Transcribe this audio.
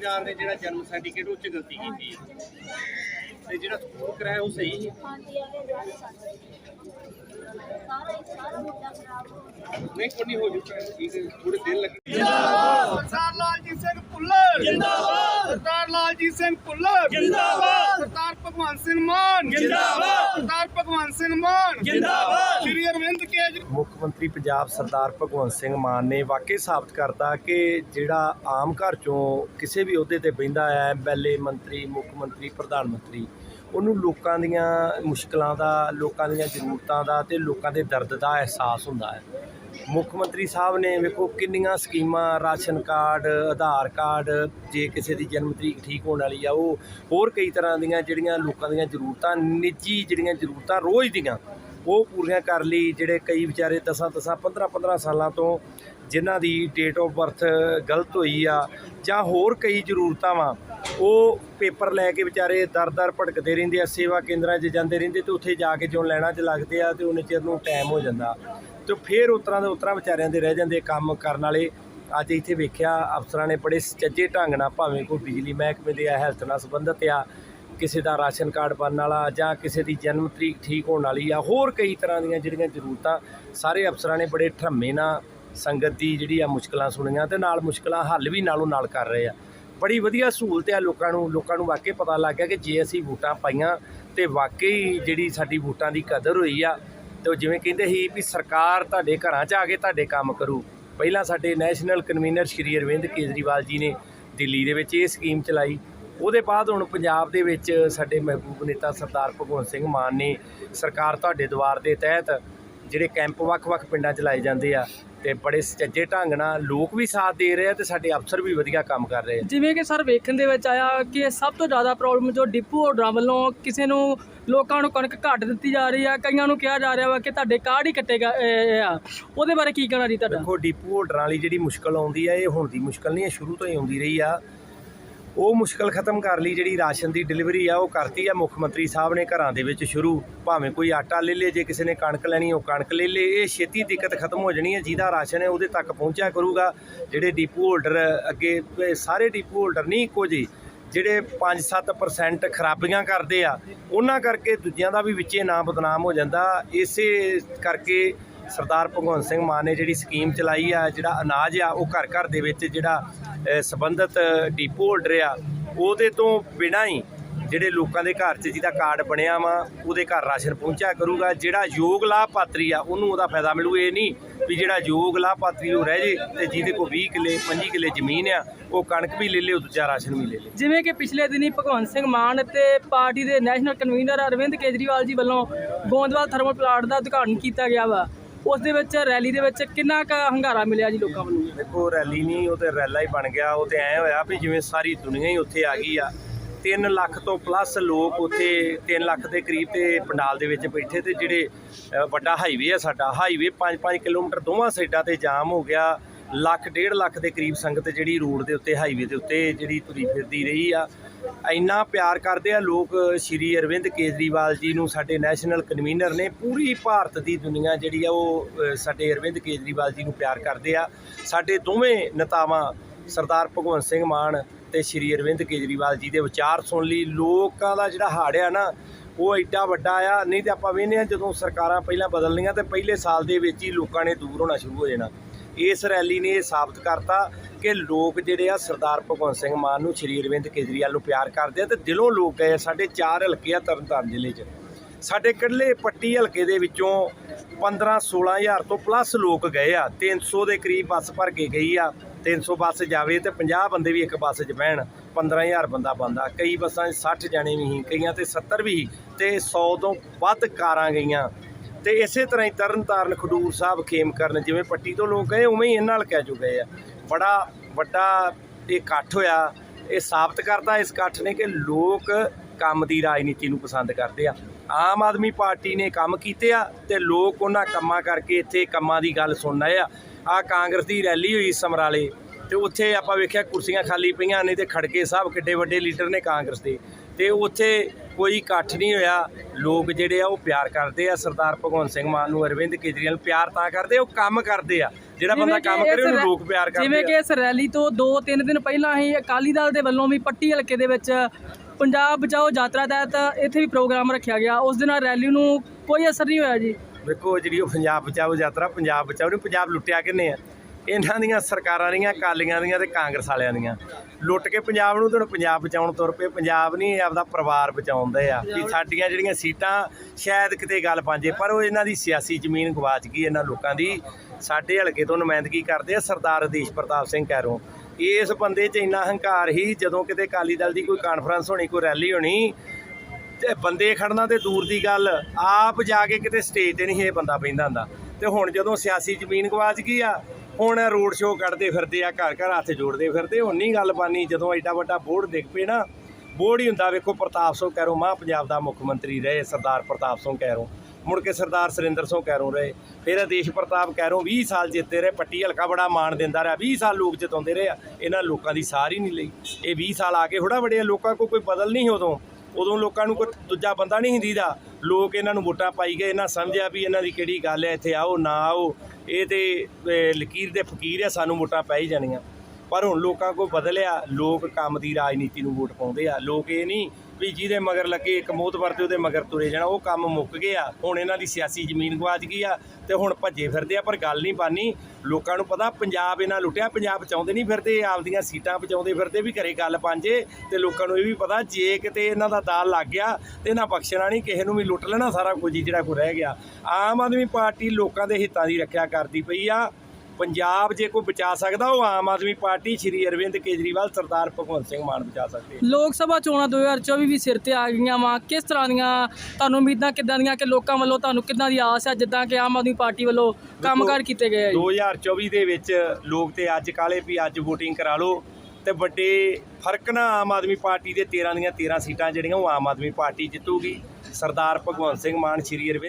ਚੌਕੀਦਾਰ ਨੇ ਜਿਹੜਾ ਜਨਮ ਸਰਟੀਫਿਕੇਟ ਉਹ ਚ ਗਲਤੀ ਕੀਤੀ ਹੈ। ਤੇ ਜਿਹੜਾ ਸਕੂਲ ਕਰਾਇਆ ਉਹ ਸਹੀ ਹੈ। ਨਹੀਂ ਕੋਈ ਨਹੀਂ ਹੋ ਜੂਗਾ ਠੀਕ ਹੈ ਥੋੜੇ ਦਿਨ ਲੱਗੇ। ਸਰਦਾਰ ਲਾਲਜੀਤ ਸਿੰਘ ਭੁੱਲਰ! ਜਿੰਦਾਬਾਦ! ਸਰਦਾਰ ਲਾਲਜੀਤ ਸਿੰਘ ਭੁੱਲਰ! ਜਿੰਦਾਬਾਦ! ਸਰਦਾਰ ਭਗਵੰਤ ਸਿੰਘ ਮਾਨ! ਜਿੰਦਾਬਾਦ! ਸਰਦਾਰ ਭਗਵੰਤ ਸਿੰਘ ਮਾਨ! ਜਿੰਦਾਬਾਦ! ਸ਼੍ਰੀ ਮੁੱਖ ਮੰਤਰੀ ਪੰਜਾਬ ਸਰਦਾਰ ਭਗਵੰਤ ਸਿੰਘ ਮਾਨ ਨੇ ਵਾਕਈ ਸਾਬਤ ਕਰਤਾ ਕਿ ਜਿਹੜਾ ਆਮ ਘਰ ਚੋਂ ਕਿਸੇ ਵੀ ਅਹੁਦੇ ਤੇ ਬੈਂਦਾ ਹੈ ਐਮਐਲਏ ਮੰਤਰੀ, ਮੁੱਖ ਮੰਤਰੀ, ਪ੍ਰਧਾਨ ਮੰਤਰੀ, ਉਹਨੂੰ ਲੋਕਾਂ ਦੀਆਂ ਮੁਸ਼ਕਲਾਂ ਦਾ, ਲੋਕਾਂ ਦੀਆਂ ਜ਼ਰੂਰਤਾਂ ਦਾ ਤੇ ਲੋਕਾਂ ਦੇ ਦਰਦ ਦਾ ਅਹਿਸਾਸ ਹੁੰਦਾ ਹੈ। ਮੁੱਖ ਮੰਤਰੀ ਸਾਹਿਬ ਨੇ ਵੇਖੋ ਕਿੰਨੀਆਂ ਸਕੀਮਾਂ, ਰਾਸ਼ਨ ਕਾਰਡ, ਆਧਾਰ ਕਾਰਡ, ਜੇ ਕਿਸੇ ਦੀ ਜਨਮ ਤਰੀਕ ਠੀਕ ਹੋਣ ਵਾਲੀ ਆ, ਉਹ ਹੋਰ ਕਈ ਤਰ੍ਹਾਂ ਦੀਆਂ ਜਿਹੜੀਆਂ ਲੋਕਾਂ ਦੀਆਂ ਜ਼ਰੂਰਤਾਂ, ਨਿੱਜੀ ਜਿਹੜੀਆਂ ਜ਼ਰੂਰਤਾਂ ਰੋਜ਼ ਦੀਆਂ ਉਹ ਪੂਰੀਆਂ ਕਰ ਲਈ, ਜਿਹੜੇ ਕਈ ਵਿਚਾਰੇ ਦਸਾਂ ਦਸਾਂ 15 15 ਸਾਲਾਂ ਤੋਂ ਜਿਨ੍ਹਾਂ ਦੀ ਡੇਟ ਆਫ ਬਰਥ ਗਲਤ ਹੋਈ ਆ, ਜਾਂ ਹੋਰ ਕਈ ਜ਼ਰੂਰਤਾਂ ਵਾ, ਉਹ ਪੇਪਰ ਲੈ ਕੇ ਵਿਚਾਰੇ ਦਰ-ਦਰ ਭਟਕਦੇ ਰਹਿੰਦੇ ਆ, ਸੇਵਾ ਕੇਂਦਰਾਂ 'ਚ ਜਾਂਦੇ ਰਹਿੰਦੇ ਤੇ ਉੱਥੇ ਜਾ ਕੇ ਜਿਉਂ ਲੈਣਾ 'ਚ ਲੱਗਦੇ ਆ ਤੇ ਉਹਨੇ ਚਿਰ ਨੂੰ ਟਾਈਮ ਹੋ ਜਾਂਦਾ। ਤੇ ਫਿਰ ਉਤਰਾਂ ਦੇ ਉਤਰਾਂ ਵਿਚਾਰਿਆਂ ਦੇ ਰਹਿ ਜਾਂਦੇ ਕੰਮ ਕਰਨ ਵਾਲੇ। ਅੱਜ ਇੱਥੇ ਵੇਖਿਆ ਅਫਸਰਾਂ ਨੇ ਬੜੇ ਸੁਚੱਜੇ ਢੰਗ ਨਾਲ ਭਾਵੇਂ ਕੋਈ ਬਿਜਲੀ ਮਹਿਕਮੇ ਦੇ ਆ ਹੈਲਥ ਨਾਲ ਸੰਬੰਧਿਤ ਆ ਕਿਸੇ ਦਾ ਰਾਸ਼ਨ ਕਾਰਡ ਬਣਨ ਵਾਲਾ ਜਾਂ ਕਿਸੇ ਦੀ ਜਨਮ ਤਰੀਕ ਠੀਕ ਹੋਣ ਵਾਲੀ ਆ, ਹੋਰ ਕਈ ਤਰ੍ਹਾਂ ਦੀਆਂ ਜਿਹੜੀਆਂ ਜ਼ਰੂਰਤਾਂ ਸਾਰੇ ਅਫਸਰਾਂ ਨੇ ਬੜੇ ਠਰਮੇ ਨਾਲ ਸੰਗਤ ਦੀ ਜਿਹੜੀ ਆ ਮੁਸ਼ਕਲਾਂ ਸੁਣੀਆਂ ਤੇ ਨਾਲ ਮੁਸ਼ਕਲਾਂ ਹੱਲ ਵੀ ਨਾਲੋਂ ਨਾਲ ਕਰ ਰਹੇ ਆ। ਬੜੀ ਵਧੀਆ ਸਹੂਲਤ ਆ ਲੋਕਾਂ ਨੂੰ ਲੋਕਾਂ ਨੂੰ ਵਾਕਈ ਪਤਾ ਲੱਗ ਗਿਆ ਕਿ ਜੇ ਅਸੀਂ ਵੋਟਾਂ ਪਾਈਆਂ ਤੇ ਵਾਕਈ ਜਿਹੜੀ ਸਾਡੀ ਵੋਟਾਂ ਦੀ ਕਦਰ ਹੋਈ ਆ ਤੇ ਉਹ ਜਿਵੇਂ ਕਹਿੰਦੇ ਸੀ ਵੀ ਸਰਕਾਰ ਤੁਹਾਡੇ ਘਰਾਂ 'ਚ ਆ ਕੇ ਤੁਹਾਡੇ ਕੰਮ ਕਰੂ। ਪਹਿਲਾਂ ਸਾਡੇ ਨੈਸ਼ਨਲ ਕਨਵੀਨਰ ਸ਼੍ਰੀ ਅਰਵਿੰਦ ਕੇਜਰੀਵਾਲ ਜੀ ਨੇ ਦਿੱਲੀ ਦੇ ਵਿੱਚ ਇਹ ਸਕੀਮ ਚਲਾਈ। ਉਹਦੇ ਬਾਅਦ ਹੁਣ ਪੰਜਾਬ ਦੇ ਵਿੱਚ ਸਾਡੇ ਮਹਿਬੂਬ ਨੇਤਾ ਸਰਦਾਰ ਭਗਵੰਤ ਸਿੰਘ ਮਾਨ ਨੇ ਸਰਕਾਰ ਤੁਹਾਡੇ ਦੁਆਰ ਦੇ ਤਹਿਤ ਜਿਹੜੇ ਕੈਂਪ ਵੱਖ-ਵੱਖ ਪਿੰਡਾਂ 'ਚ ਲਾਏ ਜਾਂਦੇ ਆ ਤੇ ਬੜੇ ਸੁਚੱਜੇ ਢੰਗ ਨਾਲ ਲੋਕ ਵੀ ਸਾਥ ਦੇ ਰਹੇ ਆ ਤੇ ਸਾਡੇ ਅਫਸਰ ਵੀ ਵਧੀਆ ਕੰਮ ਕਰ ਰਹੇ ਆ। ਜਿਵੇਂ ਕਿ ਸਰ ਵੇਖਣ ਦੇ ਵਿੱਚ ਆਇਆ ਕਿ ਇਹ ਸਭ ਤੋਂ ਜ਼ਿਆਦਾ ਪ੍ਰੋਬਲਮ ਜੋ ਡਿਪੂ ਆਰਡਰਾਂ ਵੱਲੋਂ ਕਿਸੇ ਨੂੰ ਲੋਕਾਂ ਨੂੰ ਕਣਕ ਘੱਟ ਦਿੱਤੀ ਜਾ ਰਹੀ ਆ ਕਈਆਂ ਨੂੰ ਕਿਹਾ ਜਾ ਰਿਹਾ ਵਾ ਕਿ ਤੁਹਾਡੇ ਕਾਰਡ ਹੀ ਕੱਟੇ ਗਏ ਆ। ਉਹਦੇ ਬਾਰੇ ਕੀ ਕਹਿਣਾ ਜੀ ਤੁਹਾਡਾ? ਦੇਖੋ ਡਿਪੂ ਹੋਲਡਰਾਂ ਵਾਲੀ ਜਿਹੜੀ ਮੁਸ਼ਕਲ ਆਉਂਦੀ ਆ ਇਹ ਹੁਣ ਦੀ ਮੁਸ਼ਕਲ ਨਹੀਂ ਹੈ ਸ਼ੁਰੂ ਤੋਂ ਹੀ ਆਉਂਦੀ ਰਹੀ ਆ। ਉਹ ਮੁਸ਼ਕਲ ਖਤਮ ਕਰ ਲਈ ਜਿਹੜੀ ਰਾਸ਼ਨ ਦੀ ਡਿਲੀਵਰੀ ਆ, ਉਹ ਕਰਤੀ ਆ ਮੁੱਖ ਮੰਤਰੀ ਸਾਹਿਬ ਨੇ ਘਰਾਂ ਦੇ ਵਿੱਚ ਸ਼ੁਰੂ। ਭਾਵੇਂ ਕੋਈ ਆਟਾ ਲੈ ਲੇ, ਜੇ ਕਿਸੇ ਨੇ ਕਣਕ ਲੈਣੀ, ਉਹ ਕਣਕ ਲੈ ਲੇ। ਇਹ ਛੇਤੀ ਦਿੱਕਤ ਖਤਮ ਹੋ ਜਾਣੀ ਹੈ ਜਿਹਦਾ ਰਾਸ਼ਨ ਹੈ ਉਹਦੇ ਤੱਕ ਪਹੁੰਚਿਆ ਕਰੂਗਾ। ਜਿਹੜੇ ਡੀਪੂ ਹੋਲਡਰ ਅੱਗੇ ਸਾਰੇ ਡੀਪੂ ਹੋਲਡਰ ਨਹੀਂ ਇੱਕੋ ਜਿਹੇ, ਜਿਹੜੇ 5-7% ਖਰਾਬੀਆਂ ਕਰਦੇ ਆ, ਉਹਨਾਂ ਕਰਕੇ ਦੂਜਿਆਂ ਦਾ ਵੀ ਵਿੱਚੇ ਨਾਂ ਬਦਨਾਮ ਹੋ ਜਾਂਦਾ। ਇਸੇ ਕਰਕੇ ਸਰਦਾਰ ਭਗਵੰਤ ਸਿੰਘ ਮਾਨ ਨੇ ਜਿਹੜੀ ਸਕੀਮ ਚਲਾਈ ਆ ਜਿਹੜਾ ਅਨਾਜ ਆ ਉਹ ਘਰ ਘਰ ਦੇ ਵਿੱਚ ਜਿਹੜਾ ਅ, ਸੰਬੰਧਿਤ ਡੀਪੋ ਹੋਲਡਰ ਆ ਉਹਦੇ ਤੋਂ ਬਿਨਾਂ ਹੀ ਜਿਹੜੇ ਲੋਕਾਂ ਦੇ ਘਰ 'ਚ ਜਿਹਦਾ ਕਾਰਡ ਬਣਿਆ ਵਾ ਉਹਦੇ ਘਰ ਰਾਸ਼ਨ ਪਹੁੰਚਿਆ ਕਰੂਗਾ। ਜਿਹੜਾ ਯੋਗ ਲਾਭਪਾਤਰੀ ਆ ਉਹਨੂੰ ਉਹਦਾ ਫਾਇਦਾ ਮਿਲੂ। ਇਹ ਨਹੀਂ ਵੀ ਜਿਹੜਾ ਯੋਗ ਲਾਭਪਾਤਰੀ ਉਹ ਰਹਿ ਜੇ ਤੇ ਜਿਹਦੇ ਕੋਲ 20 ਕਿੱਲੇ 25 ਕਿੱਲੇ ਜ਼ਮੀਨ ਆ ਉਹ ਕਣਕ ਵੀ ਲੈ ਲੇ ਉਹ ਦੂਜਾ ਰਾਸ਼ਨ ਵੀ ਲੈ ਲੇ। ਜਿਵੇਂ ਕਿ ਪਿਛਲੇ ਦਿਨੀ ਭਗਵੰਤ ਸਿੰਘ ਮਾਨ ਅਤੇ ਪਾਰਟੀ ਦੇ ਨੈਸ਼ਨਲ ਕਨਵੀਨਰ ਅਰਵਿੰਦ ਕੇਜਰੀਵਾਲ ਜੀ ਵੱਲੋਂ ਗੋਂਦਵਾਲ ਥਰਮਲ ਪਲਾਂਟ ਦਾ ਉਦਘਾਟਨ ਕੀਤਾ ਗਿਆ ਵਾ। ਉਸ ਦੇ ਵਿੱਚ, ਰੈਲੀ ਦੇ ਵਿੱਚ ਕਿੰਨਾ ਕੁ ਹੰਗਾਰਾ ਮਿਲਿਆ ਜੀ ਲੋਕਾਂ ਵੱਲੋਂ? ਦੇਖੋ, ਰੈਲੀ ਨਹੀਂ ਉਹ ਤੇ ਰੈਲਾ ਹੀ ਬਣ ਗਿਆ। ਉਹ ਤੇ ਐ ਹੋਇਆ ਵੀ ਜਿਵੇਂ ਸਾਰੀ ਦੁਨੀਆ ਹੀ ਉੱਥੇ ਆ ਗਈ ਆ। 3 ਲੱਖ ਤੋਂ ਪਲੱਸ ਲੋਕ ਉੱਥੇ 3 ਲੱਖ ਦੇ ਕਰੀਬ ਤੇ ਪੰਡਾਲ ਦੇ ਵਿੱਚ ਬੈਠੇ ਤੇ ਜਿਹੜੇ ਵੱਡਾ ਹਾਈਵੇ ਆ ਸਾਡਾ ਹਾਈਵੇ 5-5 ਕਿਲੋਮੀਟਰ ਦੋਵਾਂ ਸਾਈਡਾਂ ਤੇ ਜਾਮ ਹੋ ਗਿਆ। ਲੱਖ, ਡੇਢ ਲੱਖ ਦੇ ਕਰੀਬ ਸੰਗਤ ਜਿਹੜੀ ਰੋਡ ਦੇ ਉੱਤੇ ਹਾਈਵੇ ਦੇ ਉੱਤੇ ਜਿਹੜੀ ਤੁਰੀ ਫਿਰਦੀ ਰਹੀ ਆ। ਇੰਨਾ ਪਿਆਰ ਕਰਦੇ ਆ ਲੋਕ, ਸ਼੍ਰੀ ਅਰਵਿੰਦ ਕੇਜਰੀਵਾਲ ਜੀ ਨੂੰ ਸਾਡੇ ਨੈਸ਼ਨਲ ਕਨਵੀਨਰ ਨੇ। ਪੂਰੀ ਭਾਰਤ ਦੀ ਦੁਨੀਆ ਜਿਹੜੀ ਆ ਉਹ ਸਾਡੇ ਅਰਵਿੰਦ ਕੇਜਰੀਵਾਲ ਜੀ ਨੂੰ ਪਿਆਰ ਕਰਦੇ ਆ। ਸਾਡੇ ਦੋਵੇਂ ਨੇਤਾਵਾਂ, ਸਰਦਾਰ ਭਗਵੰਤ ਸਿੰਘ ਮਾਨ ਤੇ ਸ਼੍ਰੀ ਅਰਵਿੰਦ ਕੇਜਰੀਵਾਲ ਜੀ ਦੇ ਵਿਚਾਰ ਸੁਣ ਲਈ। ਲੋਕਾਂ ਦਾ ਜਿਹੜਾ ਹਾੜ ਆ ਨਾ, ਉਹ ਐਡਾ ਵੱਡਾ ਆ। ਨਹੀਂ ਤੇ ਆਪਾਂ ਵੇਖਦੇ ਆ ਜਦੋਂ ਸਰਕਾਰਾਂ ਪਹਿਲਾਂ ਬਦਲਣੀਆਂ ਤੇ ਪਹਿਲੇ ਸਾਲ ਦੇ ਵਿੱਚ ਹੀ ਲੋਕਾਂ ਨੇ ਦੂਰ ਹੋਣਾ ਸ਼ੁਰੂ ਹੋ ਜਾਣਾ। ਇਸ ਰੈਲੀ ਨੇ ਇਹ ਸਾਬਤ ਕਰਤਾ। ਕਿ ਲੋਕ ਜਿਹੜੇ ਆ ਸਰਦਾਰ ਭਗਵੰਤ ਸਿੰਘ ਮਾਨ ਨੂੰ ਸ਼੍ਰੀ ਅਰਵਿੰਦ ਕੇਜਰੀਵਾਲ ਨੂੰ ਪਿਆਰ ਕਰਦੇ ਆ ਤੇ ਦਿਲੋਂ ਲੋਕ ਗਏ ਆ। ਸਾਡੇ ਚਾਰ ਹਲਕੇ ਆ ਤਰਨਤਾਰਨ ਜ਼ਿਲ੍ਹੇ 'ਚ। ਸਾਡੇ ਇਕੱਲੇ ਪੱਟੀ ਹਲਕੇ ਦੇ ਵਿੱਚੋਂ 15 16000 ਤੋਂ ਪਲੱਸ ਲੋਕ ਗਏ ਆ। 300 ਦੇ ਕਰੀਬ ਬੱਸ ਭਰ ਕੇ ਗਈ ਆ। 300 ਬੱਸ ਜਾਵੇ ਤੇ 50 ਬੰਦੇ ਵੀ ਇੱਕ ਬੱਸ 'ਚ ਬਹਿਣ। 15000 ਬੰਦਾ ਬੰਦਾ। ਕਈ ਬੱਸਾਂ 'ਚ 60 ਜਾਣੇ ਵੀ ਸੀ, ਕਈਆਂ ਤੇ 70 ਵੀ ਸੀ ਤੇ 100 ਤੋਂ ਵੱਧ ਕਾਰਾਂ ਗਈਆਂ। ਤੇ ਇਸੇ ਤਰ੍ਹਾਂ ਹੀ ਤਰਨਤਾਰਨ ਖਡੂਰ ਸਾਹਿਬ ਖੇਮ ਕਰਨ ਜਿਵੇਂ ਪੱਟੀ ਤੋਂ ਲੋਕ ਗਏ ਉਵੇਂ ਹੀ ਇਹਨਾਂ ਹਲਕਿਆਂ 'ਚੋਂ ਗਏ ਆ। ਬੜਾ ਵੱਡਾ ਇਹ ਇਕੱਠ ਹੋਇਆ। ਇਹ ਸਾਬਤ ਕਰਦਾ ਇਸ ਇਕੱਠ ਨੇ ਕਿ ਲੋਕ ਕੰਮ ਦੀ ਰਾਜਨੀਤੀ ਨੂੰ ਪਸੰਦ ਕਰਦੇ ਆ। ਆਮ ਆਦਮੀ ਪਾਰਟੀ ਨੇ ਕੰਮ ਕੀਤੇ ਆ ਤੇ ਲੋਕ ਉਹਨਾਂ ਕੰਮਾਂ ਕਰਕੇ ਇੱਥੇ ਕੰਮਾਂ ਦੀ ਗੱਲ ਸੁਣਨ ਆਏ ਆ। ਆ ਕਾਂਗਰਸ ਦੀ ਰੈਲੀ ਹੋਈ ਸਮਰਾਲੇ ਤੇ ਉੱਥੇ ਆਪਾਂ ਵੇਖਿਆ ਕੁਰਸੀਆਂ ਖਾਲੀ ਪਈਆਂ ਨੇ ਤੇ ਖੜਕੇ ਸਾਹਿਬ ਕਿੱਡੇ ਵੱਡੇ ਲੀਡਰ ਨੇ ਕਾਂਗਰਸ ਦੇ। ਤੇ ਉੱਥੇ ਕੋਈ ਇਕੱਠ ਨਹੀਂ ਹੋਇਆ। ਲੋਕ ਜਿਹੜੇ ਆ ਉਹ ਪਿਆਰ ਕਰਦੇ ਆ। ਸਰਦਾਰ ਭਗਵੰਤ ਸਿੰਘ ਮਾਨ ਨੂੰ ਅਰਵਿੰਦ ਕੇਜਰੀਵਾਲ ਪਿਆਰ ਤਾਂ ਕਰਦੇ ਉਹ ਕੰਮ ਕਰਦੇ ਆ। ਜਿਹੜਾ ਬੰਦਾ ਕੰਮ ਕਰੇ ਉਹਨੂੰ ਲੋਕ ਪਿਆਰ ਕਰਦੇ ਜਿਵੇਂ ਕਿ ਇਸ ਰੈਲੀ ਤੋਂ 2-3 ਦਿਨ ਪਹਿਲਾਂ ਹੀ ਅਕਾਲੀ ਦਲ ਦੇ ਵੱਲੋਂ ਵੀ ਪੱਟੀ ਹਲਕੇ ਦੇ ਵਿੱਚ ਪੰਜਾਬ ਬਚਾਓ ਯਾਤਰਾ ਤਹਿਤ ਇੱਥੇ ਵੀ ਪ੍ਰੋਗਰਾਮ ਰੱਖਿਆ ਗਿਆ। ਉਸ ਦੇ ਨਾਲ ਰੈਲੀ ਨੂੰ ਕੋਈ ਅਸਰ ਨਹੀਂ ਹੋਇਆ ਜੀ। ਵੇਖੋ ਜਿਹੜੀ ਉਹ ਪੰਜਾਬ ਬਚਾਓ ਯਾਤਰਾ ਪੰਜਾਬ ਬਚਾਓ ਨੇ ਪੰਜਾਬ ਲੁੱਟਿਆ ਕਿੰਨੇ ਆ? ਇਹਨਾਂ ਦੀਆਂ ਸਰਕਾਰਾਂ ਰਹੀਆਂ ਕਾਲੀਆਂ ਦੀਆਂ ਤੇ ਕਾਂਗਰਸ ਵਾਲਿਆਂ ਦੀਆਂ। ਲੁੱਟ ਕੇ ਪੰਜਾਬ ਨੂੰ ਤੇ ਪੰਜਾਬ ਬਚਾਉਣ ਤੁਰ ਪਏ। ਪੰਜਾਬ ਨਹੀਂ ਆਪਦਾ ਪਰਿਵਾਰ ਬਚਾਉਂਦੇ ਆ ਵੀ ਸਾਡੀਆਂ ਜਿਹੜੀਆਂ ਸੀਟਾਂ, ਸ਼ਾਇਦ ਕਿਤੇ ਗੱਲ ਪਾਂਜੇ ਪਰ ਉਹ ਇਹਨਾਂ ਦੀ ਸਿਆਸੀ ਜ਼ਮੀਨ ਗਵਾਚ ਗਈ ਇਹਨਾਂ ਲੋਕਾਂ ਦੀ। ਸਾਡੇ ਹਲਕੇ ਤੋਂ ਨੁਮਾਇੰਦਗੀ ਕਰਦੇ ਆ ਸਰਦਾਰ ਆਦੇਸ਼ ਪ੍ਰਤਾਪ ਸਿੰਘ ਕੈਰੋਂ। ਇਸ ਬੰਦੇ 'ਚ ਇੰਨਾ ਹੰਕਾਰ ਹੀ ਜਦੋਂ ਕਿਤੇ ਅਕਾਲੀ ਦਲ ਦੀ ਕੋਈ ਕਾਨਫਰੰਸ ਹੋਣੀ, ਕੋਈ ਰੈਲੀ ਹੋਣੀ, ਤੇ ਬੰਦੇ ਖੜਨਾ ਤੇ ਦੂਰ ਦੀ ਗੱਲ, ਆਪ ਜਾ ਕੇ ਕਿਤੇ ਸਟੇਜ ਤੇ ਨਹੀਂ ਇਹ ਬੰਦਾ ਬੈਂਦਾ ਹੁੰਦਾ। ਤੇ ਹੁਣ ਜਦੋਂ ਸਿਆਸੀ ਜ਼ਮੀਨ ਗਵਾਚ ਗਈ ਆ ਹੁਣ ਰੋਡ ਸ਼ੋਅ ਕੱਢਦੇ ਫਿਰਦੇ ਆ, ਘਰ ਘਰ ਹੱਥ ਜੋੜਦੇ ਫਿਰਦੇ ਹੁਣ ਨਹੀਂ ਗੱਲ ਬਾਨੀ, ਜਦੋਂ ਐਡਾ ਵੱਡਾ ਬੋਰਡ ਦਿਖ ਪਏ ਨਾ, ਬੋਰਡ ਹੀ ਹੁੰਦਾ ਵੇਖੋ ਪ੍ਰਤਾਪ ਸਿੰਘ ਕੈਰੋਂ ਮਾਂ ਪੰਜਾਬ ਦਾ ਮੁੱਖ ਮੰਤਰੀ ਰਹੇ, ਸਰਦਾਰ ਪ੍ਰਤਾਪ ਸਿੰਘ ਕੈਰੋਂ, ਮੁੜ ਕੇ ਸਰਦਾਰ ਸੁਰਿੰਦਰ ਸਿੰਘ ਕੈਰੋਂ ਰਹੇ, ਫਿਰ ਆਦੇਸ਼ ਪ੍ਰਤਾਪ ਕੈਰੋਂ 20 ਸਾਲ ਜਿੱਤੇ ਰਹੇ, ਪੱਟੀ ਹਲਕਾ ਬੜਾ ਮਾਣ ਦਿੰਦਾ ਰਿਹਾ 20 ਸਾਲ ਲੋਕ ਜਿਤਾਉਂਦੇ ਰਹੇ ਆ ਇਹਨਾਂ ਲੋਕਾਂ ਦੀ ਸਾਰ ਹੀ ਨਹੀਂ ਲਈ, ਇਹ 20 ਸਾਲ ਆ ਕੇ ਥੋੜਾ ਬੜੇ ਲੋਕਾਂ ਕੋਲ ਕੋਈ ਬਦਲ ਨਹੀਂ ਉਦੋਂ। ਉਦੋਂ ਲੋਕਾਂ ਨੂੰ ਕੋਈ ਦੂਜਾ ਬੰਦਾ ਨਹੀਂ ਸੀ ਦੀਦਾ। ਲੋਕ ਇਹਨਾਂ ਨੂੰ ਵੋਟਾਂ ਪਾਈ ਗਏ, ਇਹਨਾਂ ਸਮਝਿਆ ਵੀ ਇਹਨਾਂ ਦੀ ਕਿਹੜੀ ਗੱਲ ਹੈ, ਇੱਥੇ ਆਓ, ਨਾ ਆਓ। ਇਹ ਤੇ ਲਕੀਰ ਦੇ ਫਕੀਰ ਹੈ ਸਾਨੂੰ ਵੋਟਾਂ ਪੈ ਹੀ ਜਾਣੀਆਂ। ਪਰ ਹੁਣ ਲੋਕਾਂ ਕੋਲ ਬਦਲਿਆ, ਲੋਕ ਕੰਮ ਦੀ ਰਾਜਨੀਤੀ ਨੂੰ ਵੋਟ ਪਾਉਂਦੇ ਆ। ਲੋਕ ਇਹ ਨਹੀਂ ਵੀ ਜਿਹਦੇ ਮਗਰ ਲੱਗੇ, ਇੱਕ ਮੋਹਤਵਰ ਤੇ ਉਹਦੇ ਮਗਰ ਤੁਰੇ ਜਾਣਾ, ਉਹ ਕੰਮ ਮੁੱਕ ਗਿਆ। ਹੁਣ ਇਹਨਾਂ ਦੀ ਸਿਆਸੀ ਜ਼ਮੀਨ ਗਵਾਚ ਗਈ ਆ ਤੇ ਹੁਣ ਭੱਜੇ ਫਿਰਦੇ ਆ, ਪਰ ਗੱਲ ਨਹੀਂ ਬਾਨੀ। ਲੋਕਾਂ ਨੂੰ ਪਤਾ, ਪੰਜਾਬ ਇਹਨਾਂ ਲੁੱਟਿਆ, ਪੰਜਾਬ ਬਚਾਉਂਦੇ ਨਹੀਂ ਫਿਰਦੇ, ਆਪਦੀਆਂ ਸੀਟਾਂ ਬਚਾਉਂਦੇ ਫਿਰਦੇ ਵੀ ਘਰੇ ਗੱਲ ਪਾਂਜੇ ਤੇ ਲੋਕਾਂ ਨੂੰ ਇਹ ਵੀ ਪਤਾ, ਜੇ ਕਿਤੇ ਇਹਨਾਂ ਦਾ ਦਾਲ ਲੱਗ ਗਿਆ, ਤੇ ਇਹਨਾਂ ਬਖਸ਼ਣਾ ਨਹੀਂ, ਕਿਸੇ ਨੂੰ ਵੀ ਲੁੱਟ ਲੈਣਾ, ਸਾਰਾ ਕੁਝ ਹੀ ਜਿਹੜਾ ਕੋ ਰਹਿ ਗਿਆ। ਆਮ ਆਦਮੀ ਪਾਰਟੀ ਲੋਕਾਂ ਦੇ ਹਿੱਤਾਂ ਦੀ ਰੱਖਿਆ ਕਰਦੀ ਪਈ ਆ। ਪੰਜਾਬ ਜੇ ਕੋਈ ਬਚਾ ਸਕਦਾ ਉਹ ਆਮ ਆਦਮੀ ਪਾਰਟੀ ਸ਼੍ਰੀ ਅਰਵਿੰਦ ਕੇਜਰੀਵਾਲ ਸਰਦਾਰ ਭਗਵੰਤ ਸਿੰਘ ਮਾਨ ਬਚਾ ਸਕਦੇ ਆ। ਲੋਕ ਸਭਾ ਚੋਣਾਂ 2024 ਵੀ ਸਿਰ ਤੇ ਆ ਗਈਆਂ ਵਾ। ਕਿਸ ਤਰ੍ਹਾਂ ਦੀਆਂ ਤੁਹਾਨੂੰ ਉਮੀਦਾਂ ਕਿੱਦਾਂ ਦੀਆਂ ਕਿ ਲੋਕਾਂ ਵੱਲੋਂ ਤੁਹਾਨੂੰ ਕਿੱਦਾਂ ਦੀ ਆਸ ਹੈ ਜਿੱਦਾਂ ਕਿ ਆਮ ਆਦਮੀ ਪਾਰਟੀ ਵੱਲੋਂ ਕੰਮਕਾਰ ਕੀਤੇ ਗਏ ਆ ਜੀ? 2024 ਦੇ ਵਿੱਚ ਲੋਕ ਤੇ ਅੱਜ ਕਾਲੇ ਵੀ ਅੱਜ VOTING ਕਰਾ ਲਓ ਤੇ ਵੱਡੇ ਫ਼ਰਕ ਨਾ ਆਮ ਆਦਮੀ ਪਾਰਟੀ ਦੇ 13 ਦੀਆਂ 13 ਸੀਟਾਂ ਜਿਹੜੀਆਂ ਉਹ ਆਮ ਆਦਮੀ ਪਾਰਟੀ ਜਿੱਤੂਗੀ। ਸਰਦਾਰ ਭਗਵੰਤ ਸਿੰਘ ਮਾਨ ਸ਼੍ਰੀ ਅਰਵਿੰਦ